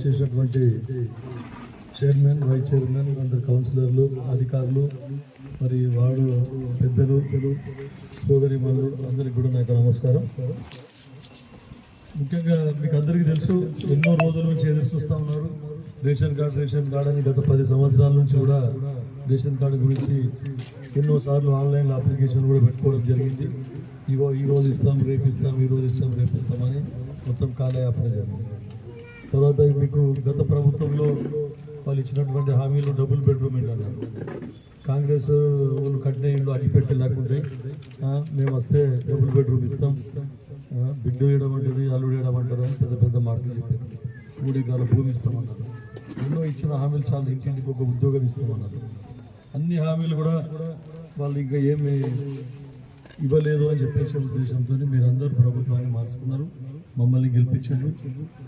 నాతో chairman vice chairman అందరు కౌన్సిలర్లు అధికారులు మరి వాడు పెద్దలు సోదరి మనులు అందరికి కూడా నాకు నమస్కారం. ముఖ్యంగా మీకు అందరికీ తెలుసు ఎన్నో రోజుల నుంచి ఎదురు చూస్తూ ఉన్నారు. రేషన్ కార్డు రేషన్ కార్డు అని గత పది సంవత్సరాల నుంచి కూడా రేషన్ కార్డు గురించి ఎన్నో సార్లు ఆన్లైన్లో అప్లికేషన్ కూడా పెట్టుకోవడం జరిగింది. ఇగో ఈ రోజు ఇస్తాం రేపు ఇస్తాం ఈ రోజు ఇస్తాం రేపు ఇస్తామని మొత్తం కాలయాపన జరిగింది. తర్వాత మీకు గత ప్రభుత్వంలో వాళ్ళు ఇచ్చినటువంటి హామీలు డబుల్ బెడ్రూమ్ ఇల్లు అన్నారు కాంగ్రెస్ వాళ్ళు కట్టిన ఇల్లు అడ్డుపెట్టి లేకుంటే మేము వస్తే డబుల్ బెడ్రూమ్ ఇస్తాం. బిడ్డ వేయడం అంటది అల్లుడు వేయడం అంటారు అని పెద్ద పెద్ద మాటలు చెప్పారు. మూడు ఎకరాల భూమి ఇస్తామన్నారు. ఎన్నో ఇచ్చిన హామీలు చాలా ఇంటింటికి ఒక ఉద్యోగం ఇస్తామన్నారు. అన్ని హామీలు కూడా వాళ్ళు ఇంకా ఏమి ఇవ్వలేదు అని చెప్పేసి ఉద్దేశంతో మీరందరూ ప్రభుత్వాన్ని మార్చుకున్నారు. మమ్మల్ని గెలిపించారు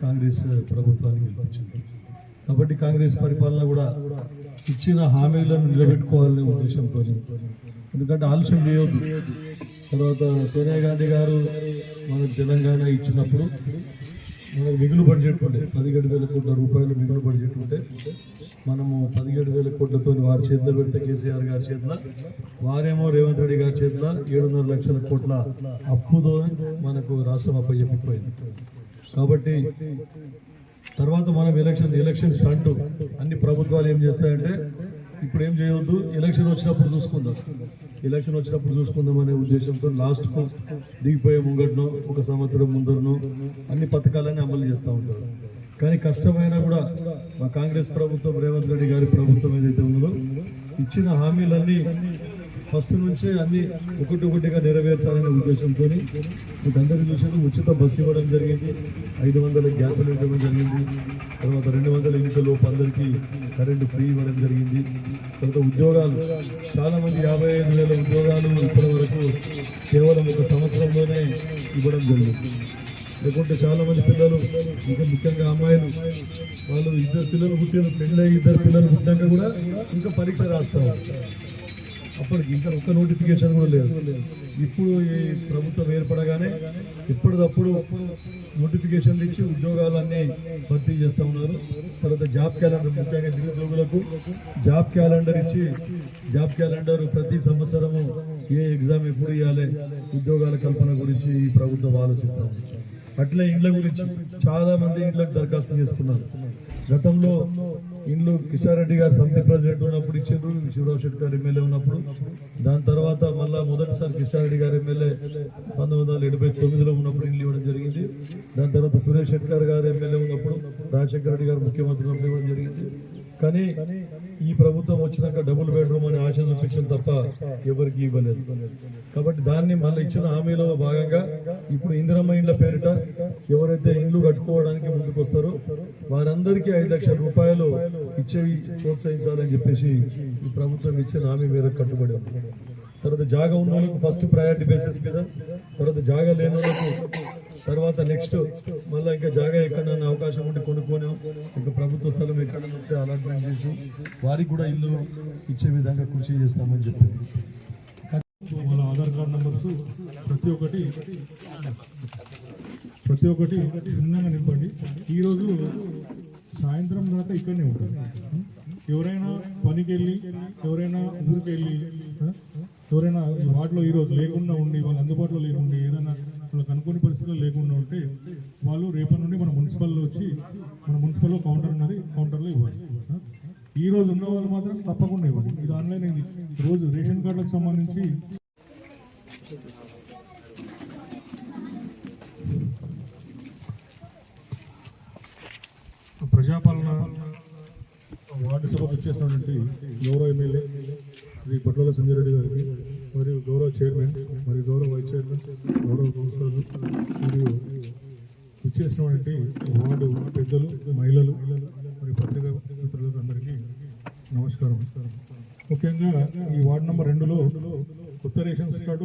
కాంగ్రెస్ ప్రభుత్వాన్ని గెలిపించారు కాబట్టి కాంగ్రెస్ పరిపాలన కూడా ఇచ్చిన హామీలను నిలబెట్టుకోవాలనే ఉద్దేశంతో ఎందుకంటే ఆలస్యం చేయొద్దు. తర్వాత సోనియా గాంధీ గారు మన తెలంగాణ ఇచ్చినప్పుడు మనకు మిగులు బడ్జెట్ ఉండే. పదిహేడు వేల కోట్ల రూపాయలు మిగులు బడ్జెట్ ఉంటే మనము పదిహేడు వేల కోట్లతో వారి చేతిలో పెడితే కేసీఆర్ గారి చేతిలో వారేమో రేవంత్ రెడ్డి గారి చేతిలో ఏడున్నర లక్షల కోట్ల అప్పుతో మనకు రాష్ట్రం అప్పచెప్పిపోయింది. కాబట్టి తర్వాత మనం ఎలక్షన్ ఎలక్షన్ స్టంట్ అన్ని ప్రభుత్వాలు ఏం చేస్తాయంటే ఇప్పుడు ఏం చేయవద్దు? ఎలక్షన్ వచ్చినప్పుడు చూసుకుందాం. ఎలక్షన్ వచ్చినప్పుడు చూసుకుందాం అనే ఉద్దేశంతో లాస్ట్కు దిగిపోయే ముంగట్నో ఒక సంవత్సరం ముందరనో అన్ని పథకాలన్నీ అమలు చేస్తూ ఉంటారు. కానీ కష్టమైనా కూడా మా కాంగ్రెస్ ప్రభుత్వం రేవంత్ రెడ్డి గారి ప్రభుత్వం ఏదైతే ఉన్నదో ఇచ్చిన హామీలన్నీ ఫస్ట్ నుంచే అన్ని ఒకటి ఒకటిగా నెరవేర్చాలనే ఉద్దేశంతో మీకు అందరికీ చూసారు ఉచిత బస్సు ఇవ్వడం జరిగింది. ఐదు వందల గ్యాస్ ఇవ్వడం జరిగింది. తర్వాత రెండు వందల ఎన్నికల్లో అందరికీ కరెంటు ఫ్రీ ఇవ్వడం జరిగింది. తర్వాత ఉద్యోగాలు. చాలామంది యాభై ఐదు వేల ఉద్యోగాలు ఇప్పటి వరకు కేవలం ఒక సంవత్సరంలోనే ఇవ్వడం జరిగింది. లేకుంటే చాలామంది పిల్లలు ఇంకా ముఖ్యంగా అమ్మాయిలు వాళ్ళు ఇద్దరు పిల్లలు పుట్టిన పెళ్ళై ఇద్దరు పిల్లలు పుట్టాక కూడా ఇంకా పరీక్ష రాస్తారు. అప్పటికి ఇంకా ఒక్క నోటిఫికేషన్ కూడా లేదు. ఇప్పుడు ఈ ప్రభుత్వం ఏర్పడగానే ఎప్పటికప్పుడు నోటిఫికేషన్లు ఇచ్చి ఉద్యోగాలన్నీ భర్తీ చేస్తూ ఉన్నారు. తర్వాత జాబ్ క్యాలెండర్ ముఖ్యంగా నిరుద్యోగులకు జాబ్ క్యాలెండర్ ఇచ్చి జాబ్ క్యాలెండర్ ప్రతి సంవత్సరము ఏ ఎగ్జామ్ ఎప్పుడు ఇవ్వాలి ఉద్యోగాల కల్పన గురించి ఈ ప్రభుత్వం ఆలోచిస్తూ ఉంది. అట్లే ఇండ్ల గురించి చాలా మంది ఇండ్లకు దరఖాస్తు చేసుకున్నారు. గతంలో ఇండ్లు కిషారెడ్డి గారు సమితి ప్రెసిడెంట్ ఉన్నప్పుడు ఇచ్చిండ్రు శివరావు శెట్టి గారు ఎమ్మెల్యే ఉన్నప్పుడు. దాని తర్వాత మళ్ళా మొదటిసారి కిషన్ రెడ్డి గారు ఎమ్మెల్యే పంతొమ్మిది వందల ఎనభై తొమ్మిదిలో ఉన్నప్పుడు ఇండ్లు ఇవ్వడం జరిగింది. దాని తర్వాత సురేష్ శెట్కర్ గారు ఎమ్మెల్యే ఉన్నప్పుడు రాజశేఖర రెడ్డి గారు ముఖ్యమంత్రి ఇవ్వడం జరిగింది. కానీ ఈ ప్రభుత్వం వచ్చినాక డబుల్ బెడ్రూమ్ అని ఆశ చూపించిన తప్ప ఎవరికి ఇవ్వలేదు. కాబట్టి దాన్ని మళ్ళీ ఇచ్చిన హామీలో భాగంగా ఇప్పుడు ఇందిరమ్మ ఇండ్ల పేరిట ఎవరైతే ఇండ్లు కట్టుకోవడానికి ముందుకు వస్తారో వారందరికీ ఐదు లక్షల రూపాయలు ఇచ్చేవి ప్రోత్సహించాలని చెప్పేసి ఈ ప్రభుత్వం ఇచ్చిన హామీ మీద కట్టుబడి ఉంది. తర్వాత జాగా ఉన్న ఫస్ట్ ప్రయారిటీ బేసిస్ మీద తర్వాత జాగా లేని తర్వాత నెక్స్ట్ మళ్ళీ ఇంకా జాగా ఎక్కడన్నా అవకాశం ఉంటే కొనుక్కోనాం ఇంకా ప్రభుత్వ స్థలం ఎక్కడన్నా ఉంటే అలాట్మెంట్ చేసి వారికి కూడా ఇల్లు ఇచ్చే విధంగా కృషి చేస్తామని చెప్పింది వాళ్ళ ఆధార్ కార్డ్ నెంబర్స్ ప్రతి ఒక్కటి ప్రతి ఒక్కటి భిన్నంగా నింపండి ఈరోజు సాయంత్రం దాకా ఇక్కడనే ఉంటుంది ఎవరైనా పనికి వెళ్ళి ఎవరైనా ఊరికి వెళ్ళి ఎవరైనా ఈ వార్డులో ఈరోజు లేకుండా ఉండి వాళ్ళు అందుబాటులో లేకుండా ఏదైనా వాళ్ళకి అనుకోని పరిస్థితుల్లో లేకుండా ఉంటే వాళ్ళు రేపటి నుండి మన మున్సిపల్లో వచ్చి మన మున్సిపల్లో కౌంటర్ ఉన్నది కౌంటర్లో ఇవ్వాలి. ఈ రోజు ఉన్న వాళ్ళు మాత్రం తప్పకుండా ఇవ్వండి ఇది ఆన్లైన్ రోజు రేషన్ కార్డులకు సంబంధించి సభకు వచ్చేసినటువంటి గౌరవ ఎమ్మెల్యే శ్రీ పట్ల సంజయరెడ్డి గారికి మరియు గౌరవ చైర్మన్ మరియు గౌరవ వైస్ చైర్మన్ గౌరవ కౌన్సిలర్లు మరియు ఇచ్చేసినటువంటి వార్డు పెద్దలు మహిళలు మరియు పత్రికా మిత్రులకు అందరికీ నమస్కారం. ముఖ్యంగా ఈ వార్డు నెంబర్ రెండులో కొత్త రేషన్ కార్డు